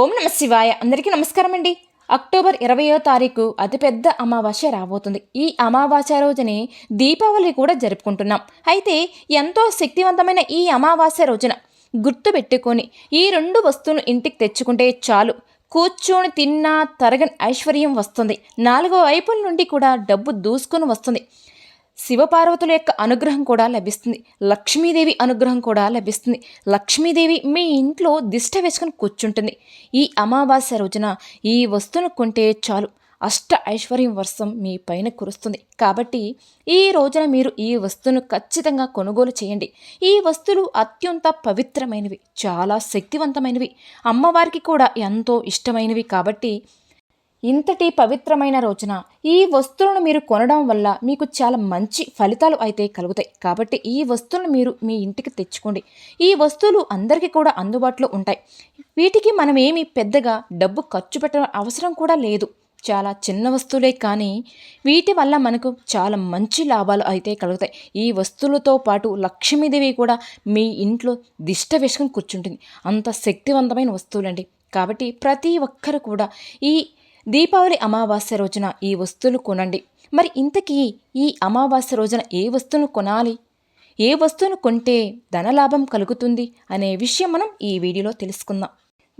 ఓం నమ శివాయ. అందరికీ నమస్కారం అండి. అక్టోబర్ ఇరవయో తారీఖు అతిపెద్ద అమావాస్య రాబోతుంది. ఈ అమావాస్య రోజుని దీపావళి కూడా జరుపుకుంటున్నాం. అయితే ఎంతో శక్తివంతమైన ఈ అమావాస్య రోజున గుర్తుపెట్టుకొని ఈ రెండు వస్తువులు ఇంటికి తెచ్చుకుంటే చాలు. కూర్చొని తిన్నా తరగని ఐశ్వర్యం వస్తుంది. నాలుగో వైపుల నుండి కూడా డబ్బు దూసుకొని వస్తుంది. శివపార్వతుల యొక్క అనుగ్రహం కూడా లభిస్తుంది. లక్ష్మీదేవి అనుగ్రహం కూడా లభిస్తుంది. లక్ష్మీదేవి మీ ఇంట్లో దిష్ట వేసుకొని కూర్చుంటుంది. ఈ అమావాస్య రోజున ఈ వస్తువును కొంటే చాలు. అష్ట ఐశ్వర్యం వర్షం మీ పైన కురుస్తుంది. కాబట్టి ఈ రోజున మీరు ఈ వస్తువును ఖచ్చితంగా కొనుగోలు చేయండి. ఈ వస్తువులు అత్యంత పవిత్రమైనవి చాలా శక్తివంతమైనవి. అమ్మవారికి కూడా ఎంతో ఇష్టమైనవి కాబట్టి ఇంతటి పవిత్రమైన రోజున ఈ వస్తువులను మీరు కొనడం వల్ల మీకు చాలా మంచి ఫలితాలు అయితే కలుగుతాయి. కాబట్టి ఈ వస్తువులను మీరు మీ ఇంటికి తెచ్చుకోండి. ఈ వస్తువులు అందరికీ కూడా అందుబాటులో ఉంటాయి. వీటికి మనం ఏమి పెద్దగా డబ్బు ఖర్చు పెట్టడం అవసరం కూడా లేదు. చాలా చిన్న వస్తువులే కానీ వీటి వల్ల మనకు చాలా మంచి లాభాలు అయితే కలుగుతాయి. ఈ వస్తువులతో పాటు లక్ష్మీదేవి కూడా మీ ఇంట్లో దిష్ట విషయం కూర్చుంటుంది. అంత శక్తివంతమైన వస్తువులండి. కాబట్టి ప్రతి ఒక్కరు కూడా ఈ దీపావళి అమావాస్య రోజున ఈ వస్తువులు కొనండి. మరి ఇంతకీ ఈ అమావాస్య రోజున ఏ వస్తువును కొనాలి? ఏ వస్తువును కొంటే ధనలాభం కలుగుతుంది అనే విషయం మనం ఈ వీడియోలో తెలుసుకుందాం.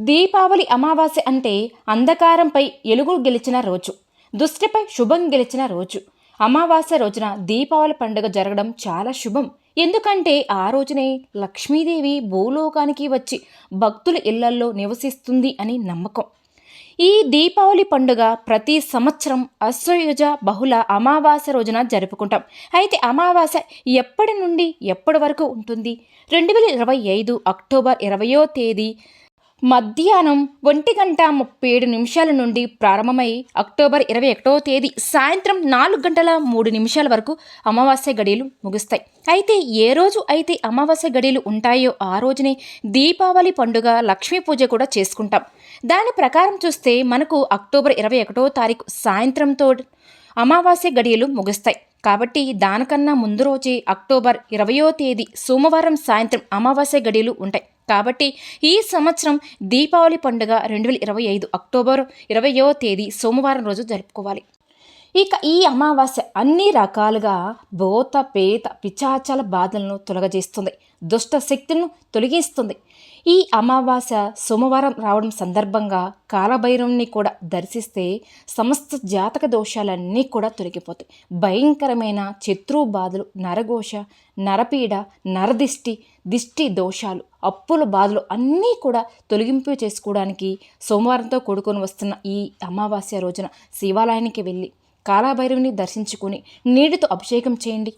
దీపావళి అమావాస్య అంటే అంధకారంపై ఎలుగు గెలిచిన రోజు దుష్టిపై శుభం గెలిచిన రోజు. అమావాస్య రోజున దీపావళి పండుగ జరగడం చాలా శుభం. ఎందుకంటే ఆ రోజునే లక్ష్మీదేవి భూలోకానికి వచ్చి భక్తుల ఇళ్ళల్లో నివసిస్తుంది అని నమ్మకం. ఈ దీపావళి పండుగ ప్రతి సంవత్సరం అశ్వయుజ బహుళ అమావాస్య రోజున జరుపుకుంటాం. అయితే అమావాస్య ఎప్పటి నుండి ఎప్పటి వరకు ఉంటుంది? రెండు వేల ఇరవై ఐదు అక్టోబర్ ఇరవయో తేదీ మధ్యాహ్నం ఒంటి గంట ముప్పై ఏడు నిమిషాల నుండి ప్రారంభమై అక్టోబర్ ఇరవై ఒకటో తేదీ సాయంత్రం నాలుగు గంటల మూడు నిమిషాల వరకు అమావాస్య గడియలు ముగుస్తాయి. అయితే ఏ రోజు అయితే అమావాస్య గడియలు ఉంటాయో ఆ రోజునే దీపావళి పండుగ లక్ష్మీ పూజ కూడా చేసుకుంటాం. దాని ప్రకారం చూస్తే మనకు అక్టోబర్ ఇరవై ఒకటో తారీఖు సాయంత్రంతో అమావాస్య గడియలు ముగుస్తాయి. కాబట్టి దానికన్నా ముందు రోజే అక్టోబర్ ఇరవయో తేదీ సోమవారం సాయంత్రం అమావాస్య గడియలు ఉంటాయి. కాబట్టి ఈ సంవత్సరం దీపావళి పండుగ రెండు వేల ఇరవై ఐదు అక్టోబర్ ఇరవయో తేదీ సోమవారం రోజు జరుపుకోవాలి. ఇక ఈ అమావాస్య అన్ని రకాలుగా భూత పేత పిచాచాల బాధలను తొలగజేస్తుంది. దుష్ట శక్తులను తొలగిస్తుంది. ఈ అమావాస్య సోమవారం రావడం సందర్భంగా కాలభైరవుని కూడా దర్శిస్తే సమస్త జాతక దోషాలన్నీ కూడా తొలగిపోతాయి. భయంకరమైన శత్రు బాధలు నరఘోష నరపీడ నరదిష్టి దిష్టి దోషాలు అప్పుల బాధలు అన్నీ కూడా తొలగింపు చేసుకోవడానికి సోమవారంతో కూడుకొని వస్తున్న ఈ అమావాస్య రోజున శివాలయానికి వెళ్ళి కాలాభైరవుని దర్శించుకుని నీటితో అభిషేకం చేయండి.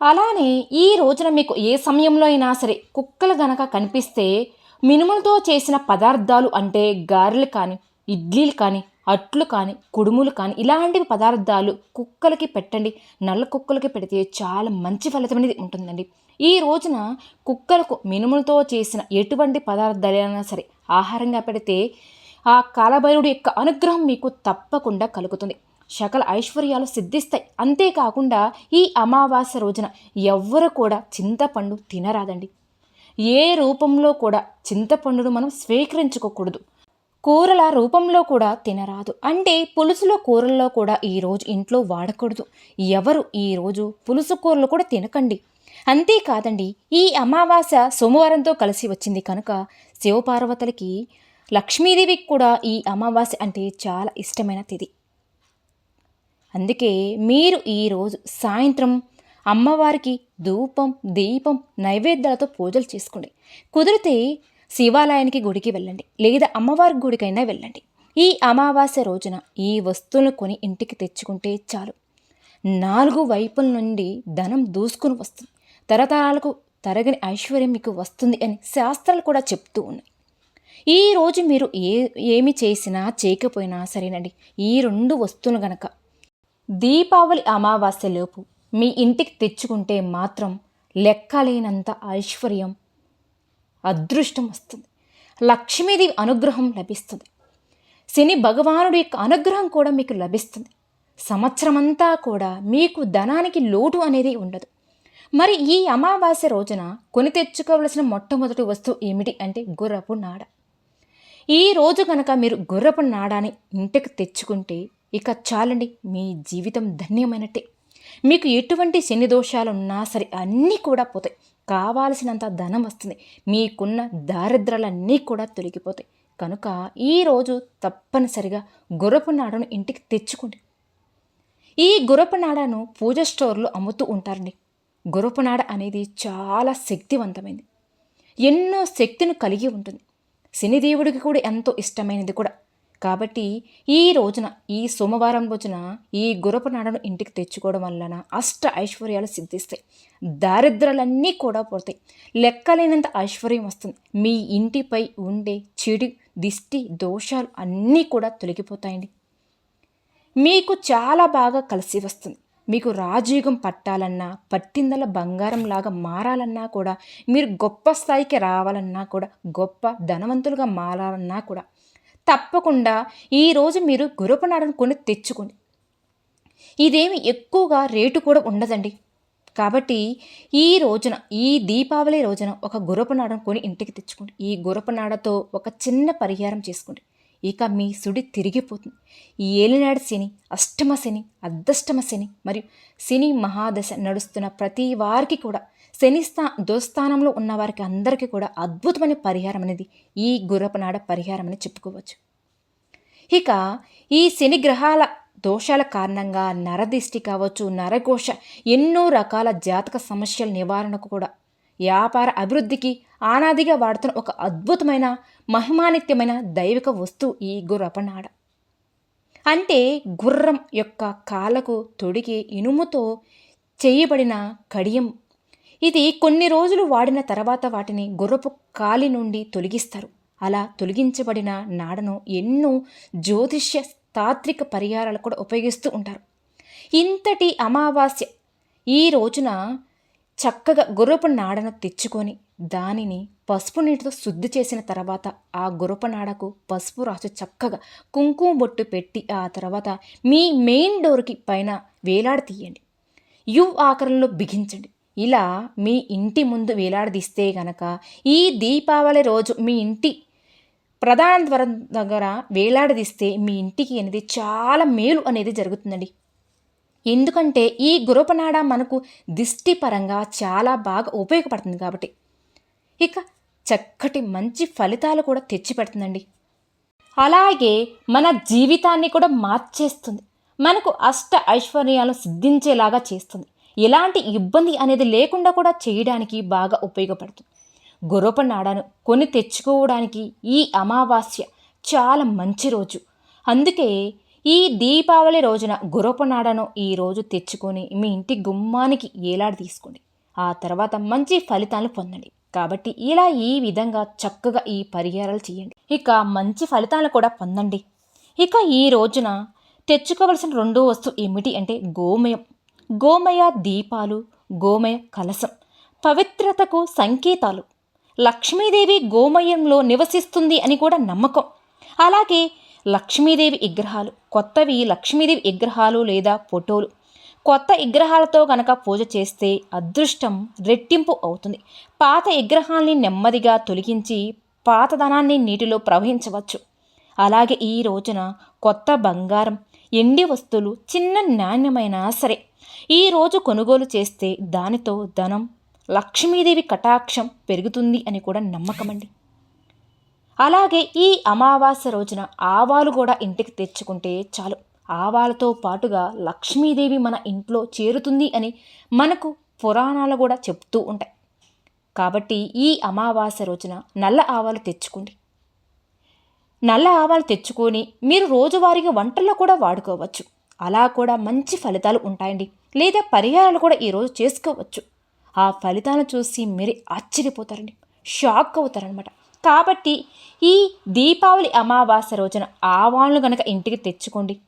అలానే ఈ రోజున మీకు ఏ సమయంలో అయినా సరే కుక్కలు గనక కనిపిస్తే మినుములతో చేసిన పదార్థాలు అంటే గారెలు కానీ ఇడ్లీలు కానీ అట్లు కానీ కుడుములు కానీ ఇలాంటివి పదార్థాలు కుక్కలకి పెట్టండి. నల్ల కుక్కలకి పెడితే చాలా మంచి ఫలితం అనేది ఉంటుందండి. ఈ రోజున కుక్కలకు మినుములతో చేసిన ఎటువంటి పదార్థాలైనా సరే ఆహారంగా పెడితే ఆ కాలభైరుడు యొక్క అనుగ్రహం మీకు తప్పకుండా కలుగుతుంది. సకల ఐశ్వర్యాలు సిద్ధిస్తాయి. అంతేకాకుండా ఈ అమావాస్య రోజున ఎవ్వరు కూడా చింతపండు తినరాదండి. ఏ రూపంలో కూడా చింతపండును మనం స్వీకరించుకోకూడదు. కూరల రూపంలో కూడా తినరాదు. అంటే పులుసులో కూరల్లో కూడా ఈరోజు ఇంట్లో వాడకూడదు. ఎవరు ఈరోజు పులుసు కూరలు కూడా తినకండి. అంతేకాదండి ఈ అమావాస్య సోమవారంతో కలిసి వచ్చింది కనుక శివపార్వతులకి లక్ష్మీదేవికి కూడా ఈ అమావాస్య అంటే చాలా ఇష్టమైన తిథి. అందుకే మీరు ఈరోజు సాయంత్రం అమ్మవారికి ధూపం దీపం నైవేద్యాలతో పూజలు చేసుకోండి. కుదిరితే శివాలయానికి గుడికి వెళ్ళండి లేదా అమ్మవారి గుడికైనా వెళ్ళండి. ఈ అమావాస్య రోజున ఈ వస్తువులను కొని ఇంటికి తెచ్చుకుంటే చాలు. నాలుగు వైపుల నుండి ధనం దూసుకుని వస్తుంది. తరతరాలకు తరగని ఐశ్వర్యం మీకు వస్తుంది అని శాస్త్రాలు కూడా చెప్తూ ఉన్నాయి. ఈ రోజు మీరు ఏ ఏమి చేసినా చేయకపోయినా సరేనండి. ఈ రెండు వస్తువులు గనక దీపావళి అమావాస్యలోపు మీ ఇంటికి తెచ్చుకుంటే మాత్రం లెక్కలేనంత ఐశ్వర్యం అదృష్టం వస్తుంది. లక్ష్మీదేవి అనుగ్రహం లభిస్తుంది. శని భగవానుడి యొక్క అనుగ్రహం కూడా మీకు లభిస్తుంది. సంవత్సరమంతా కూడా మీకు ధనానికి లోటు అనేది ఉండదు. మరి ఈ అమావాస్య రోజున కొని తెచ్చుకోవలసిన మొట్టమొదటి వస్తువు ఏమిటి అంటే గుర్రపు నాడ. ఈ రోజు కనుక మీరు గుర్రపు నాడాని ఇంటికి తెచ్చుకుంటే ఇక చాలండి మీ జీవితం ధన్యమైనట్టే. మీకు ఎటువంటి శని దోషాలు ఉన్నా సరే అన్నీ కూడా పోతాయి. కావాల్సినంత ధనం వస్తుంది. మీకున్న దారిద్రాలన్నీ కూడా తొలగిపోతాయి. కనుక ఈరోజు తప్పనిసరిగా గుర్రపు నాడను ఇంటికి తెచ్చుకోండి. ఈ గుర్రపు నాడను పూజ స్టోర్లో అమ్ముతూ ఉంటారండి. గుర్రపు నాడ అనేది చాలా శక్తివంతమైనది ఎన్నో శక్తిని కలిగి ఉంటుంది. శనిదేవుడికి కూడా ఎంతో ఇష్టమైనది కూడా. కాబట్టి ఈ రోజున ఈ సోమవారం రోజున ఈ గురపు నాడను ఇంటికి తెచ్చుకోవడం వలన అష్ట ఐశ్వర్యాలు సిద్ధిస్తాయి. దారిద్రాలన్నీ కూడా పోతాయి. లెక్కలేనంత ఐశ్వర్యం వస్తుంది. మీ ఇంటిపై ఉండే చెడు దిష్టి దోషాలు అన్నీ కూడా తొలగిపోతాయండి. మీకు చాలా బాగా కలిసి వస్తుంది. మీకు రాజయుగం పట్టాలన్నా పట్టిందల బంగారంలాగా మారాలన్నా కూడా మీరు గొప్ప స్థాయికి రావాలన్నా కూడా గొప్ప ధనవంతులుగా మారాలన్నా కూడా తప్పకుండా ఈరోజు మీరు గురపనాడను కొని తెచ్చుకోండి. ఇదేమి ఎక్కువగా రేటు కూడా ఉండదండి. కాబట్టి ఈ రోజున ఈ దీపావళి రోజున ఒక గురపనాడను కొని ఇంటికి తెచ్చుకోండి. ఈ గురపనాడతో ఒక చిన్న పరిహారం చేసుకోండి. ఇక మీ సుడి తిరిగిపోతుంది. ఈ ఏలినాడు శని అష్టమ శని అర్ధష్టమ శని మరియు శని మహాదశ నడుస్తున్న ప్రతి వారికి కూడా శని స్థా దుస్థానంలో ఉన్న వారికి అందరికీ కూడా అద్భుతమైన పరిహారం అనేది ఈ గుర్రపనాడ పరిహారం అని చెప్పుకోవచ్చు. ఇక ఈ శని గ్రహాల దోషాల కారణంగా నరదిష్టి కావచ్చు నరఘోష ఎన్నో రకాల జాతక సమస్యల నివారణకు కూడా వ్యాపార అభివృద్ధికి ఆనాదిగా వాడుతున్న ఒక అద్భుతమైన మహిమానిత్యమైన దైవిక వస్తువు ఈ గుర్రపనాడ. అంటే గుర్రం యొక్క కాళ్ళకు తొడిగే ఇనుముతో చేయబడిన కడియం ఇది కొన్ని రోజులు వాడిన తర్వాత వాటిని గుర్రపు కాలి నుండి తొలగిస్తారు. అలా తొలగించబడిన నాడను ఎన్నో జ్యోతిష్య తాత్విక పరిహారాలు కూడా ఉపయోగిస్తూ ఉంటారు. ఇంతటి అమావాస్య ఈ రోజున చక్కగా గుర్రపు నాడను తెచ్చుకొని దానిని పసుపు నీటితో శుద్ధి చేసిన తర్వాత ఆ గుర్రపు నాడకు పసుపు రాసి చక్కగా కుంకుమ బొట్టు పెట్టి ఆ తర్వాత మీ మెయిన్ డోర్కి పైన వేలాడి తీయండి యు ఆకారంలో బిగించండి. ఇలా మీ ఇంటి ముందు వేలాడదీస్తే గనక ఈ దీపావళి రోజు మీ ఇంటి ప్రధాన ద్వారం దగ్గర వేలాడదీస్తే మీ ఇంటికి అనేది చాలా మేలు అనేది జరుగుతుందండి. ఎందుకంటే ఈ గురపనాడ మనకు దిష్టి పరంగా చాలా బాగా ఉపయోగపడుతుంది కాబట్టి. ఇక చక్కటి మంచి ఫలితాలు కూడా తెచ్చిపెడుతుందండి. అలాగే మన జీవితాన్ని కూడా మార్చేస్తుంది. మనకు అష్ట ఐశ్వర్యాలు సిద్ధించేలాగా చేస్తుంది. ఎలాంటి ఇబ్బంది అనేది లేకుండా కూడా చేయడానికి బాగా ఉపయోగపడుతుంది. గుర్రపు నాడాను కొని తెచ్చుకోవడానికి ఈ అమావాస్య చాలా మంచి రోజు. అందుకే ఈ దీపావళి రోజున గుర్రపు నాడను ఈ రోజు తెచ్చుకొని మీ ఇంటి గుమ్మానికి ఏలాడి తీసుకోండి. ఆ తర్వాత మంచి ఫలితాలు పొందండి. కాబట్టి ఇలా ఈ విధంగా చక్కగా ఈ పరిహారాలు చేయండి. ఇక మంచి ఫలితాలు కూడా పొందండి. ఇక ఈ రోజున తెచ్చుకోవలసిన రెండో వస్తువు ఏమిటి అంటే గోమయం. గోమయ దీపాలు గోమయ కలసం పవిత్రతకు సంకేతాలు. లక్ష్మీదేవి గోమయంలో నివసిస్తుంది అని కూడా నమ్మకం. అలాగే లక్ష్మీదేవి విగ్రహాలు కొత్తవి లక్ష్మీదేవి విగ్రహాలు లేదా ఫోటోలు. కొత్త విగ్రహాలతో గనక పూజ చేస్తే అదృష్టం రెట్టింపు అవుతుంది. పాత విగ్రహాల్ని నెమ్మదిగా తొలగించి పాతదనాన్ని నీటిలో ప్రవహించవచ్చు. అలాగే ఈ రోజున కొత్త బంగారం ఎండి వస్తువులు చిన్న నాణ్యమైనా సరే. ఈరోజు కొనుగోలు చేస్తే దానితో ధనం లక్ష్మీదేవి కటాక్షం పెరుగుతుంది అని కూడా నమ్మకమండి. అలాగే ఈ అమావాస్య రోజున ఆవాలు కూడా ఇంటికి తెచ్చుకుంటే చాలు. ఆవాలతో పాటుగా లక్ష్మీదేవి మన ఇంట్లో చేరుతుంది అని మనకు పురాణాలు కూడా చెప్తూ ఉంటాయి. కాబట్టి ఈ అమావాస్య రోజున నల్ల ఆవాలు తెచ్చుకోండి. నల్ల ఆవాలు తెచ్చుకొని మీరు రోజువారీగా వంటల్లో కూడా వాడుకోవచ్చు. అలా కూడా మంచి ఫలితాలు ఉంటాయండి. లేదా పరిహారాలు కూడా ఈరోజు చేసుకోవచ్చు. ఆ ఫలితాలను చూసి మీరు ఆశ్చర్యపోతారండి. షాక్ అవుతారనమాట కాబట్టి ఈ దీపావళి అమావాస్య రోజున ఆవాలను గనక ఇంటికి తెచ్చుకోండి.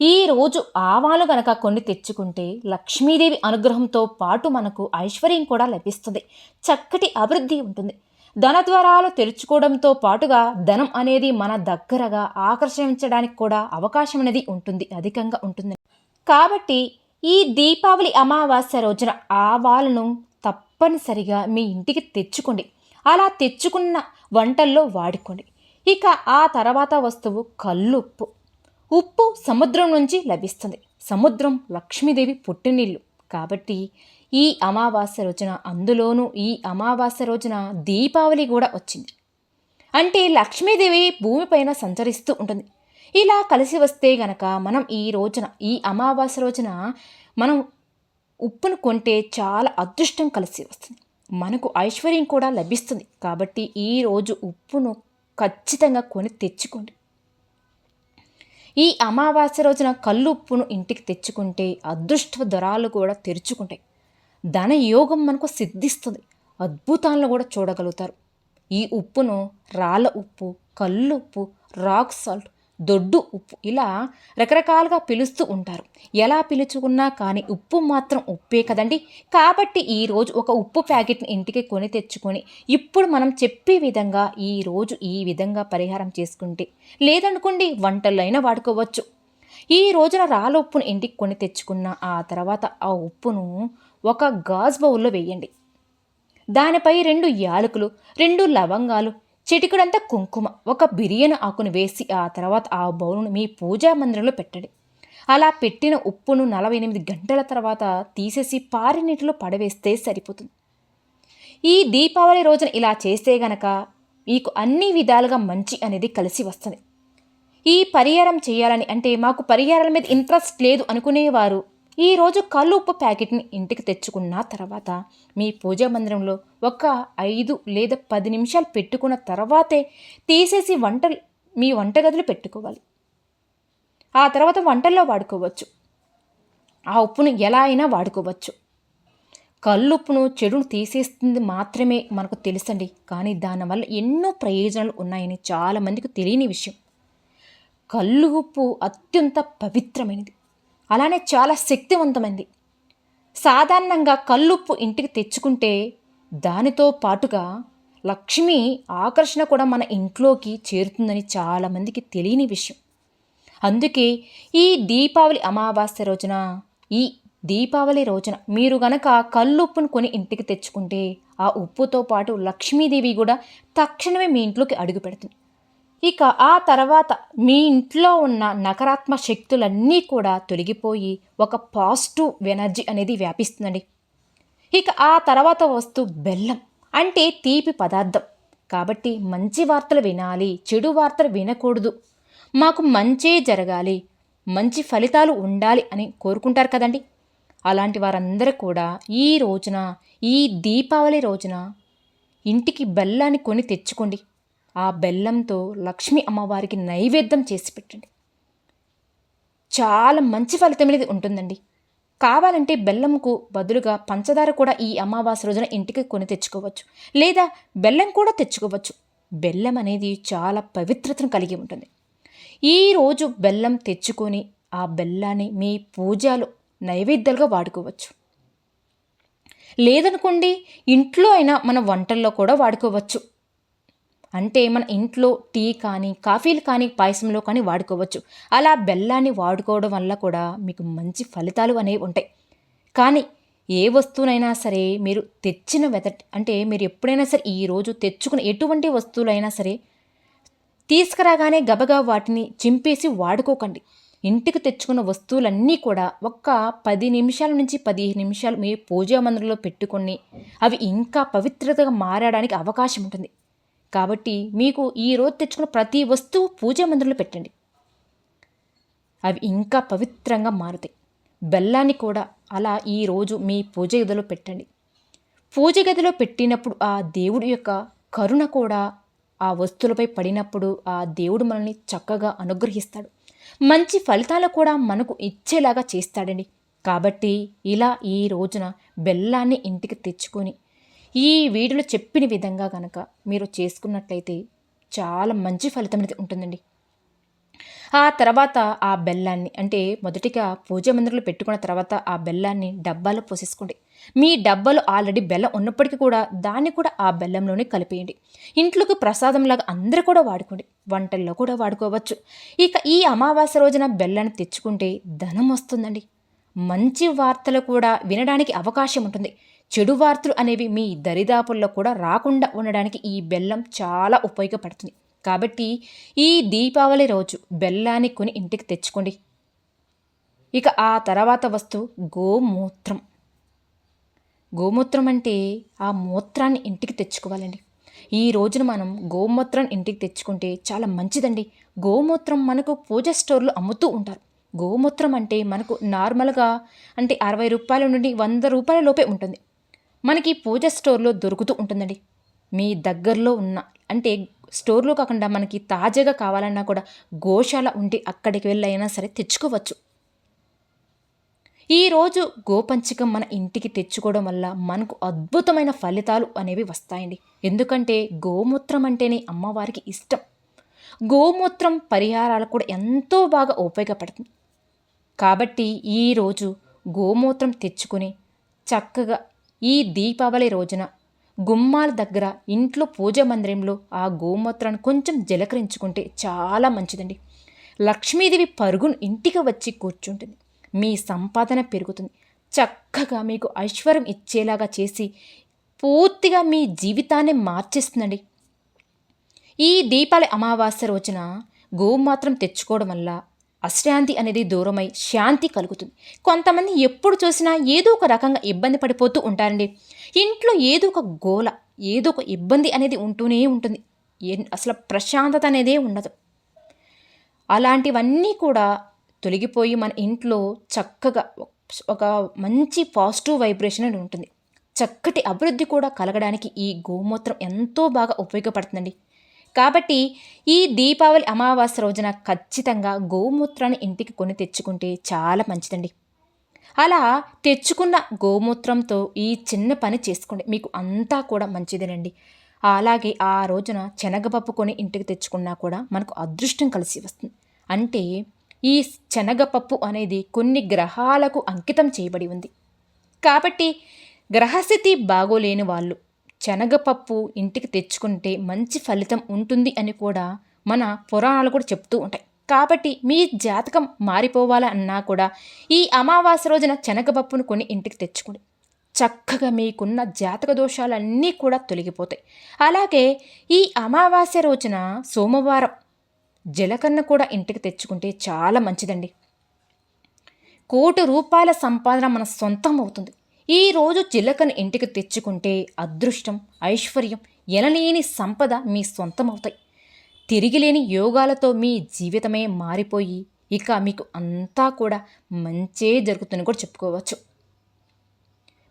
ఈ రోజు ఆవాలు గనక కొన్ని తెచ్చుకుంటే లక్ష్మీదేవి అనుగ్రహంతో పాటు మనకు ఐశ్వర్యం కూడా లభిస్తుంది. చక్కటి అభివృద్ధి ఉంటుంది. ధనద్వారాలు తెరుచుకోవడంతో పాటుగా ధనం అనేది మన దగ్గరగా ఆకర్షించడానికి కూడా అవకాశం అనేది ఉంటుంది అధికంగా ఉంటుంది. కాబట్టి ఈ దీపావళి అమావాస్య రోజున ఆవాలను తప్పనిసరిగా మీ ఇంటికి తెచ్చుకోండి. అలా తెచ్చుకున్న వంటల్లో వాడుకోండి. ఇక ఆ తర్వాత వస్తువు కల్లుప్పు. ఉప్పు సముద్రం నుంచి లభిస్తుంది. సముద్రం లక్ష్మీదేవి పుట్టినీళ్ళు కాబట్టి ఈ అమావాస్య రోజున అందులోనూ ఈ అమావాస్య రోజున దీపావళి కూడా వచ్చింది. అంటే లక్ష్మీదేవి భూమిపైన సంచరిస్తూ ఉంటుంది. ఇలా కలిసి వస్తే గనక మనం ఈ రోజున ఈ అమావాస్య రోజున మనం ఉప్పును కొంటే చాలా అదృష్టం కలిసి వస్తుంది. మనకు ఐశ్వర్యం కూడా లభిస్తుంది. కాబట్టి ఈరోజు ఉప్పును ఖచ్చితంగా కొని తెచ్చుకోండి. ఈ అమావాస్య రోజున కళ్ళు ఉప్పును ఇంటికి తెచ్చుకుంటే అదృష్ట దొరాలు కూడా తెరుచుకుంటాయి. ధనయోగం మనకు సిద్ధిస్తుంది. అద్భుతాలను కూడా చూడగలుగుతారు. ఈ ఉప్పును రాళ్ళ ఉప్పు కల్లుప్పు రాక్ సాల్ట్ దొడ్డు ఉప్పు ఇలా రకరకాలుగా పిలుస్తూ ఉంటారు. ఎలా పిలుచుకున్నా కానీ ఉప్పు మాత్రం ఉప్పే కదండి. కాబట్టి ఈరోజు ఒక ఉప్పు ప్యాకెట్ని ఇంటికి కొని తెచ్చుకొని ఇప్పుడు మనం చెప్పే విధంగా ఈరోజు ఈ విధంగా పరిహారం చేసుకుంటే లేదనుకోండి వంటల్లో అయినా వాడుకోవచ్చు. ఈ రోజున రాళ్ళ ఉప్పును ఇంటికి కొని తెచ్చుకున్న ఆ తర్వాత ఆ ఉప్పును ఒక గాజ్ బౌల్లో వేయండి. దానిపై రెండు యాలకులు రెండు లవంగాలు చిటికడంతా కుంకుమ ఒక బిర్యానీ ఆకును వేసి ఆ తర్వాత ఆ బౌలును మీ పూజా మందిరంలో పెట్టండి. అలా పెట్టిన ఉప్పును నలభై ఎనిమిది గంటల తర్వాత తీసేసి పారి నీటిలో పడవేస్తే సరిపోతుంది. ఈ దీపావళి రోజున ఇలా చేస్తే గనక మీకు అన్ని విధాలుగా మంచి అనేది కలిసి వస్తుంది. ఈ పరిహారం చేయాలని అంటే మాకు పరిహారాల మీద ఇంట్రెస్ట్ లేదు అనుకునేవారు ఈరోజు కళ్ళు ఉప్పు ప్యాకెట్ని ఇంటికి తెచ్చుకున్న తర్వాత మీ పూజా మందిరంలో ఒక ఐదు లేదా పది నిమిషాలు పెట్టుకున్న తర్వాతే తీసేసి వంటలు మీ వంటగదిలో పెట్టుకోవాలి. ఆ తర్వాత వంటల్లో వాడుకోవచ్చు. ఆ ఉప్పును ఎలా అయినా వాడుకోవచ్చు. కల్లుప్పును చెడును తీసేస్తుంది మాత్రమే మనకు తెలుసండి. కానీ దానివల్ల ఎన్నో ప్రయోజనాలు ఉన్నాయని చాలామందికి తెలియని విషయం. కళ్ళు ఉప్పు అత్యంత పవిత్రమైనది. అలానే చాలా శక్తివంతమైంది. సాధారణంగా కల్లుప్పు ఇంటికి తెచ్చుకుంటే దానితో పాటుగా లక్ష్మి ఆకర్షణ కూడా మన ఇంట్లోకి చేరుతుందని చాలామందికి తెలియని విషయం. అందుకే ఈ దీపావళి అమావాస్య రోజున ఈ దీపావళి రోజున మీరు గనక కల్లుప్పును కొని ఇంటికి తెచ్చుకుంటే ఆ ఉప్పుతో పాటు లక్ష్మీదేవి కూడా తక్షణమే మీ ఇంట్లోకి అడుగు పెడుతుంది. ఇక ఆ తర్వాత మీ ఇంట్లో ఉన్న నకారాత్మక శక్తులన్నీ కూడా తొలగిపోయి ఒక పాజిటివ్ ఎనర్జీ అనేది వ్యాపిస్తుందండి. ఇక ఆ తర్వాత వస్తూ బెల్లం అంటే తీపి పదార్థం. కాబట్టి మంచి వార్తలు వినాలి చెడు వార్తలు వినకూడదు. మాకు మంచే జరగాలి మంచి ఫలితాలు ఉండాలి అని కోరుకుంటారు కదండి. అలాంటి వారందరూ కూడా ఈ రోజున ఈ దీపావళి రోజున ఇంటికి బెల్లాన్ని కొని తెచ్చుకోండి. ఆ బెల్లంతో లక్ష్మీ అమ్మవారికి నైవేద్యం చేసి పెట్టండి. చాలా మంచి ఫలితం అనేది ఉంటుందండి. కావాలంటే బెల్లంకు బదులుగా పంచదార కూడా ఈ అమావాస్య రోజున ఇంటికి కొని తెచ్చుకోవచ్చు. లేదా బెల్లం కూడా తెచ్చుకోవచ్చు. బెల్లం అనేది చాలా పవిత్రతను కలిగి ఉంటుంది. ఈరోజు బెల్లం తెచ్చుకొని ఆ బెల్లాన్ని మీ పూజలు నైవేద్యాలుగా వాడుకోవచ్చు. లేదనుకోండి ఇంట్లో అయినా మన వంటల్లో కూడా వాడుకోవచ్చు. అంటే మన ఇంట్లో టీ కానీ కాఫీలు కానీ పాయసంలో కానీ వాడుకోవచ్చు. అలా బెల్లాన్ని వాడుకోవడం వల్ల కూడా మీకు మంచి ఫలితాలు అనేవి ఉంటాయి. కానీ ఏ వస్తువునైనా సరే మీరు తెచ్చిన వెదట్ అంటే మీరు ఎప్పుడైనా సరే ఈరోజు తెచ్చుకున్న ఎటువంటి వస్తువులైనా సరే తీసుకురాగానే గబగా వాటిని చింపేసి వాడుకోకండి. ఇంటికి తెచ్చుకున్న వస్తువులన్నీ కూడా ఒక్క పది నిమిషాల నుంచి పదిహేను నిమిషాలు మీ పూజా మందిరంలో పెట్టుకొని అవి ఇంకా పవిత్రతగా మారడానికి అవకాశం ఉంటుంది. కాబట్టి మీకు ఈ రోజు తెచ్చుకున్న ప్రతి వస్తువు పూజ మందిరంలో పెట్టండి. అవి ఇంకా పవిత్రంగా మారుతాయి. బెల్లాన్ని కూడా అలా ఈరోజు మీ పూజ గదిలో పెట్టండి. పూజ గదిలో పెట్టినప్పుడు ఆ దేవుడి యొక్క కరుణ కూడా ఆ వస్తువులపై పడినప్పుడు ఆ దేవుడు మనల్ని చక్కగా అనుగ్రహిస్తాడు. మంచి ఫలితాలు కూడా మనకు ఇచ్చేలాగా చేస్తాడండి. కాబట్టి ఇలా ఈ రోజున బెల్లాన్ని ఇంటికి తెచ్చుకొని ఈ వీడియోలో చెప్పిన విధంగా కనుక మీరు చేసుకున్నట్లయితే చాలా మంచి ఫలితం అనేది ఉంటుందండి. ఆ తర్వాత ఆ బెల్లాన్ని అంటే మొదటిగా పూజ మందిరంలో పెట్టుకున్న తర్వాత ఆ బెల్లాన్ని డబ్బాలో పోసేసుకోండి. మీ డబ్బాలో ఆల్రెడీ బెల్లం ఉన్నప్పటికీ కూడా దాన్ని కూడా ఆ బెల్లంలోనే కలిపేయండి. ఇంట్లోకి ప్రసాదంలాగా అందరూ కూడా వాడుకోండి. వంటల్లో కూడా వాడుకోవచ్చు. ఇక ఈ అమావాస్య రోజున బెల్లాన్ని తెచ్చుకుంటే ధనం వస్తుందండి. మంచి వార్తలు కూడా వినడానికి అవకాశం ఉంటుంది. చెడు వార్తలు అనేవి మీ దరిదాపుల్లో కూడా రాకుండా ఉండడానికి ఈ బెల్లం చాలా ఉపయోగపడుతుంది. కాబట్టి ఈ దీపావళి రోజు బెల్లాన్ని కొని ఇంటికి తెచ్చుకోండి. ఇక ఆ తర్వాత వస్తువు గోమూత్రం. గోమూత్రం అంటే ఆ మూత్రాన్ని ఇంటికి తెచ్చుకోవాలండి. ఈ రోజున మనం గోమూత్రం ఇంటికి తెచ్చుకుంటే చాలా మంచిదండి. గోమూత్రం మనకు పూజ స్టోర్లో అమ్ముతూ ఉంటారు. గోమూత్రం అంటే మనకు నార్మల్గా అంటే అరవై రూపాయల నుండి వంద రూపాయల లోపే ఉంటుంది. మనకి పూజ స్టోర్లో దొరుకుతూ ఉంటుందండి. మీ దగ్గరలో ఉన్న అంటే స్టోర్లో కాకుండా మనకి తాజాగా కావాలన్నా కూడా గోశాల ఉంటే అక్కడికి వెళ్ళైనా సరే తెచ్చుకోవచ్చు. ఈరోజు గోపంచికం మన ఇంటికి తెచ్చుకోవడం వల్ల మనకు అద్భుతమైన ఫలితాలు అనేవి వస్తాయండి. ఎందుకంటే గోమూత్రం అంటేనే అమ్మవారికి ఇష్టం. గోమూత్రం పరిహారాలు కూడా ఎంతో బాగా ఉపయోగపడుతుంది. కాబట్టి ఈరోజు గోమూత్రం తెచ్చుకొని చక్కగా ఈ దీపావళి రోజున గుమ్మాల దగ్గర ఇంట్లో పూజ మందిరంలో ఆ గోమూత్రాన్ని కొంచెం జలకరించుకుంటే చాలా మంచిదండి. లక్ష్మీదేవి పరుగును ఇంటికి వచ్చి కూర్చుంటుంది. మీ సంపాదన పెరుగుతుంది. చక్కగా మీకు ఐశ్వర్యం ఇచ్చేలాగా చేసి పూర్తిగా మీ జీవితాన్ని మార్చేస్తుందండి. ఈ దీపావళి అమావాస్య రోజున గోమాత్రం తెచ్చుకోవడం వల్ల అశాంతి అనేది దూరమై శాంతి కలుగుతుంది. కొంతమంది ఎప్పుడు చూసినా ఏదో ఒక రకంగా ఇబ్బంది పడిపోతూ ఉంటారండి. ఇంట్లో ఏదో ఒక గోల ఏదో ఒక ఇబ్బంది అనేది ఉంటూనే ఉంటుంది. అసలు ప్రశాంతత అనేదే ఉండదు. అలాంటివన్నీ కూడా తొలగిపోయి మన ఇంట్లో చక్కగా ఒక మంచి పాజిటివ్ వైబ్రేషన్ అని ఉంటుంది. చక్కటి అభివృద్ధి కూడా కలగడానికి ఈ గోమూత్రం ఎంతో బాగా ఉపయోగపడుతుందండి. కాబట్టి ఈ దీపావళి అమావాస్య రోజున ఖచ్చితంగా గోమూత్రాన్ని ఇంటికి కొని తెచ్చుకుంటే చాలా మంచిదండి. అలా తెచ్చుకున్న గోమూత్రంతో ఈ చిన్న పని చేసుకోండి. మీకు అంతా కూడా మంచిదేనండి. అలాగే ఆ రోజున శనగపప్పు కొని ఇంటికి తెచ్చుకున్నా కూడా మనకు అదృష్టం కలిసి వస్తుంది. అంటే ఈ శనగపప్పు అనేది కొన్ని గ్రహాలకు అంకితం చేయబడి ఉంది. కాబట్టి గ్రహస్థితి బాగోలేని వాళ్ళు శనగపప్పు ఇంటికి తెచ్చుకుంటే మంచి ఫలితం ఉంటుంది అని కూడా మన పురాణాలు కూడా చెప్తూ ఉంటాయి. కాబట్టి మీ జాతకం మారిపోవాలన్నా కూడా ఈ అమావాస్య రోజున శనగపప్పును కొని ఇంటికి తెచ్చుకోండి. చక్కగా మీకున్న జాతక దోషాలన్నీ కూడా తొలగిపోతాయి. అలాగే ఈ అమావాస్య రోజున సోమవారం జలకన్న కూడా ఇంటికి తెచ్చుకుంటే చాలా మంచిదండి. కోటి రూపాయల సంపాదన మన సొంతం అవుతుంది. ఈరోజు చిలకను ఇంటికి తెచ్చుకుంటే అదృష్టం ఐశ్వర్యం ఎనలేని సంపద మీ సొంతం అవుతాయి తిరిగిలేని యోగాలతో మీ జీవితమే మారిపోయి ఇక మీకు అంతా కూడా మంచే జరుగుతుందని కూడా చెప్పుకోవచ్చు.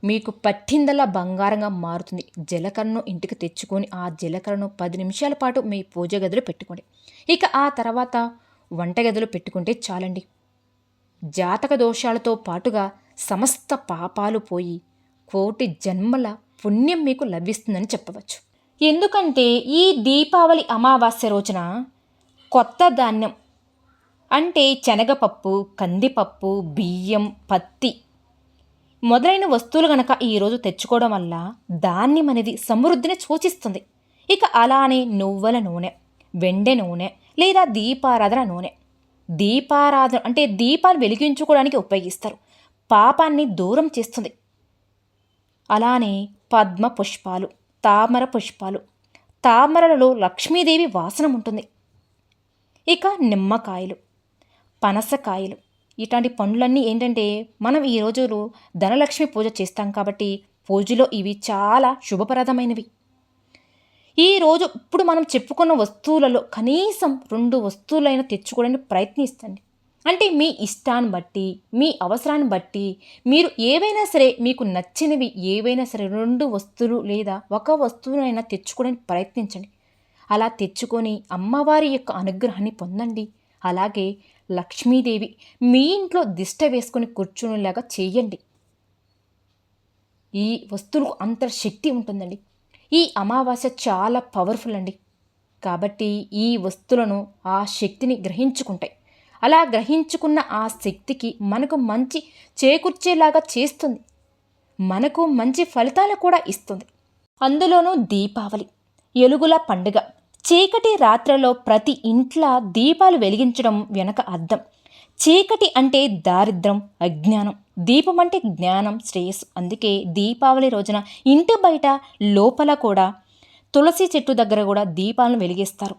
మీకు పట్టిందల్లా బంగారంగా మారుతుంది. జలకరను ఇంటికి తెచ్చుకొని ఆ జలకరను పది నిమిషాల పాటు మీ పూజ గదిలో పెట్టుకోండి. ఇక ఆ తర్వాత వంటగదిలో పెట్టుకుంటే చాలండి. జాతక దోషాలతో పాటుగా సమస్త పాపాలు పోయి కోటి జన్మల పుణ్యం మీకు లభిస్తుందని చెప్పవచ్చు. ఎందుకంటే ఈ దీపావళి అమావాస్య రోజున కొత్త ధాన్యం అంటే శనగపప్పు కందిపప్పు బియ్యం పత్తి మొదలైన వస్తువులు గనక ఈరోజు తెచ్చుకోవడం వల్ల ధాన్యం అనేది సమృద్ధిని సూచిస్తుంది. ఇక అలానే నువ్వుల నూనె వెండె నూనె లేదా దీపారాధన నూనె. దీపారాధన అంటే దీపాలు వెలిగించుకోవడానికి ఉపయోగిస్తారు. పాపాన్ని దూరం చేస్తుంది. అలానే పద్మ పుష్పాలు తామర పుష్పాలు. తామరలలో లక్ష్మీదేవి వాసన ఉంటుంది. ఇక నిమ్మకాయలు పనసకాయలు. ఇట్లాంటి పండ్లన్నీ ఏంటంటే మనం ఈ రోజులు ధనలక్ష్మి పూజ చేస్తాం కాబట్టి పూజలో ఇవి చాలా శుభప్రదమైనవి. ఈరోజు ఇప్పుడు మనం చెప్పుకున్న వస్తువులలో కనీసం రెండు వస్తువులైనా తెచ్చుకోవడానికి ప్రయత్నిస్తండి. అంటే మీ ఇష్టాన్ని బట్టి మీ అవసరాన్ని బట్టి మీరు ఏవైనా సరే మీకు నచ్చినవి ఏవైనా సరే రెండు వస్తువులు లేదా ఒక వస్తువునైనా తెచ్చుకోవడానికి ప్రయత్నించండి. అలా తెచ్చుకొని అమ్మవారి యొక్క అనుగ్రహాన్ని పొందండి. అలాగే లక్ష్మీదేవి మీ ఇంట్లో దిష్ట వేసుకొని కూర్చునేలాగా చేయండి. ఈ వస్తువులకు అంత శక్తి ఉంటుందండి. ఈ అమావాస్య చాలా పవర్ఫుల్ అండి. కాబట్టి ఈ వస్తువులను ఆ శక్తిని గ్రహించుకుంటాయి. అలా గ్రహించుకున్న ఆ శక్తికి మనకు మంచి చేకూర్చేలాగా చేస్తుంది. మనకు మంచి ఫలితాలు కూడా ఇస్తుంది. అందులోనూ దీపావళి ఎలుగుల పండుగ చీకటి రాత్రిలో ప్రతి ఇంట్లో దీపాలు వెలిగించడం వెనక అర్థం. చీకటి అంటే దారిద్రం అజ్ఞానం. దీపం అంటే జ్ఞానం శ్రేయస్సు. అందుకే దీపావళి రోజున ఇంటి బయట లోపల కూడా తులసి చెట్టు దగ్గర కూడా దీపాలను వెలిగిస్తారు.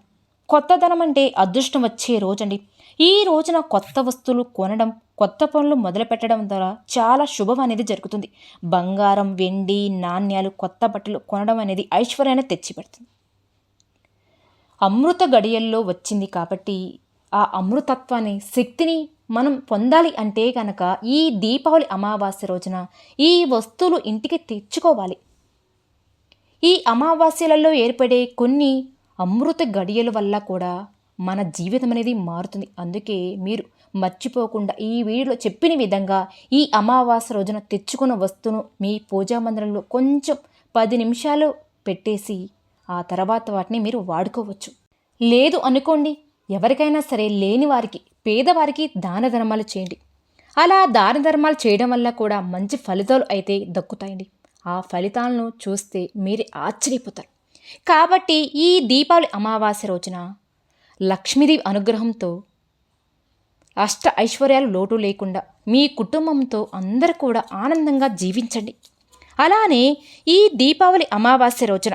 కొత్తదనం అంటే అదృష్టం వచ్చే రోజండి. ఈ రోజున కొత్త వస్తువులు కొనడం కొత్త పనులు మొదలు పెట్టడం ద్వారా చాలా శుభం అనేది జరుగుతుంది. బంగారం వెండి నాణ్యాలు కొత్త బట్టలు కొనడం అనేది ఐశ్వర్యాన్ని తెచ్చిపెడుతుంది. అమృత గడియల్లో వచ్చింది కాబట్టి ఆ అమృతత్వాన్ని శక్తిని మనం పొందాలి అంటే కనుక ఈ దీపావళి అమావాస్య రోజున ఈ వస్తువులు ఇంటికి తెచ్చుకోవాలి. ఈ అమావాస్యలలో ఏర్పడే కొన్ని అమృత గడియల వల్ల కూడా మన జీవితం అనేది మారుతుంది. అందుకే మీరు మర్చిపోకుండా ఈ వీడియోలో చెప్పిన విధంగా ఈ అమావాస్య రోజున తెచ్చుకున్న వస్తువును మీ పూజా మందిరంలో కొంచెం పది నిమిషాలు పెట్టేసి ఆ తర్వాత వాటిని మీరు వాడుకోవచ్చు. లేదు అనుకోండి ఎవరికైనా సరే లేని వారికి పేదవారికి దాన ధర్మాలు చేయండి. అలా దాన ధర్మాలు చేయడం వల్ల కూడా మంచి ఫలితాలు అయితే దక్కుతాయండి. ఆ ఫలితాలను చూస్తే మీరే ఆశ్చర్యపోతారు. కాబట్టి ఈ దీపావళి అమావాస్య రోజున లక్ష్మీదేవి అనుగ్రహంతో అష్ట ఐశ్వర్యాలు లోటు లేకుండా మీ కుటుంబంతో అందరూ కూడా ఆనందంగా జీవించండి. అలానే ఈ దీపావళి అమావాస్య రోజున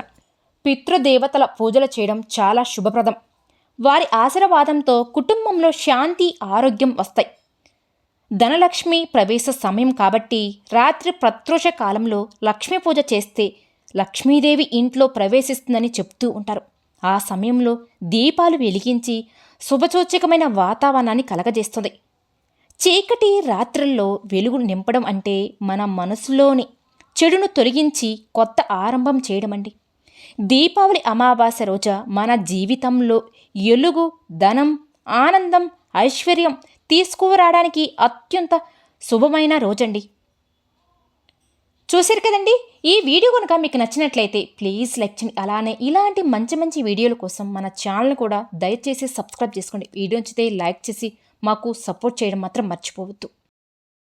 పితృదేవతల పూజలు చేయడం చాలా శుభప్రదం. వారి ఆశీర్వాదంతో కుటుంబంలో శాంతి ఆరోగ్యం వస్తాయి. ధనలక్ష్మి ప్రవేశ సమయం కాబట్టి రాత్రి ప్రత్రోష కాలంలో లక్ష్మీ పూజ చేస్తే లక్ష్మీదేవి ఇంట్లో ప్రవేశిస్తుందని చెప్తూ ఉంటారు. ఆ సమయంలో దీపాలు వెలిగించి శుభసూచకమైన వాతావరణాన్ని కలగజేస్తుంది. చీకటి రాత్రుల్లో వెలుగు నింపడం అంటే మన మనసులోని చెడును తొలగించి కొత్త ఆరంభం చేయడం అండి దీపావళి అమావాస్య రోజ మన జీవితంలో ఎలుగు ధనం ఆనందం ఐశ్వర్యం తీసుకురావడానికి అత్యంత శుభమైన రోజండి. చూశారు కదండి? ఈ వీడియో కనుక మీకు నచ్చినట్లయితే ప్లీజ్ లైక్ చేయండి. అలానే ఇలాంటి మంచి మంచి వీడియోల కోసం మన ఛానల్ కూడా దయచేసి సబ్స్క్రైబ్ చేసుకోండి. వీడియో నచ్చితే లైక్ చేసి మాకు సపోర్ట్ చేయడం మాత్రం మర్చిపోవద్దు.